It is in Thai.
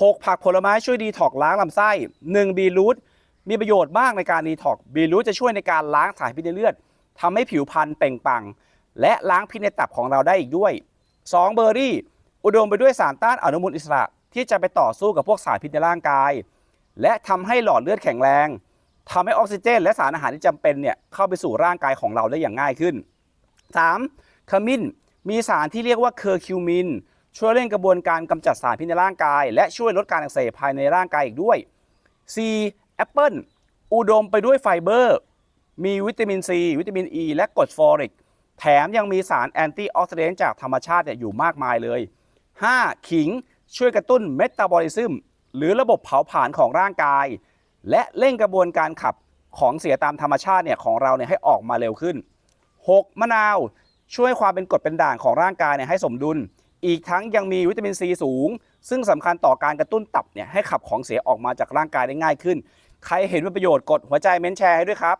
6 ผักผลไม้ช่วยดีท็อกล้างลำไส้ 1. บีรูทมีประโยชน์มากในการดีท็อกบีรูทจะช่วยในการล้างสารพิษในเลือดทำให้ผิวพรรณเปล่งปลั่งและล้างพิษในตับของเราได้อีกด้วย 2. เบอร์รี่ อุดมไปด้วยสารต้านอนุมูลอิสระ ที่จะไปต่อสู้กับพวกสารพิษในร่างกาย และทำให้หลอดเลือดแข็งแรงทำให้ออกซิเจน และสารอาหารที่จำเป็นเนี่ยเข้าไปสู่ร่างกายของเราได้อย่างง่ายขึ้น 3. ขมิ้นมีสารที่เรียกว่าเคอร์คิวมิน ช่วยเร่งกระบวนการกำจัดสารพิษในร่างกาย และช่วยลดการอักเสบภายในร่างกายอีกด้วย C แอปเปิลอุดมไปด้วยไฟเบอร์ มีวิตามินซีวิตามินอ e, ีและกรดฟอริก แถมยังมีสารแอนตี้ออกซิเดนต์จากธรรมชาติอยู่มากมายเลย 5. ขิงช่วยกระตุ้นเมตาบอลิซึมหรือระบบเผาผลาญของร่างกาย และเร่งกระบวนการขับของเสียตามธรรมชาติเนี่ยของเราเนี่ยให้ออกมาเร็วขึ้น 6. มะนาว ช่วยความเป็นกรดเป็นด่างของร่างกายเนี่ยให้สมดุล อีกทั้งยังมีวิตามินซีสูง ซึ่งสำคัญต่อการกระตุ้นตับเนี่ยให้ขับของเสียออกมาจากร่างกายได้ง่ายขึ้น ใครเห็นว่าประโยชน์กดหัวใจเม้นแชร์ให้ด้วยครับ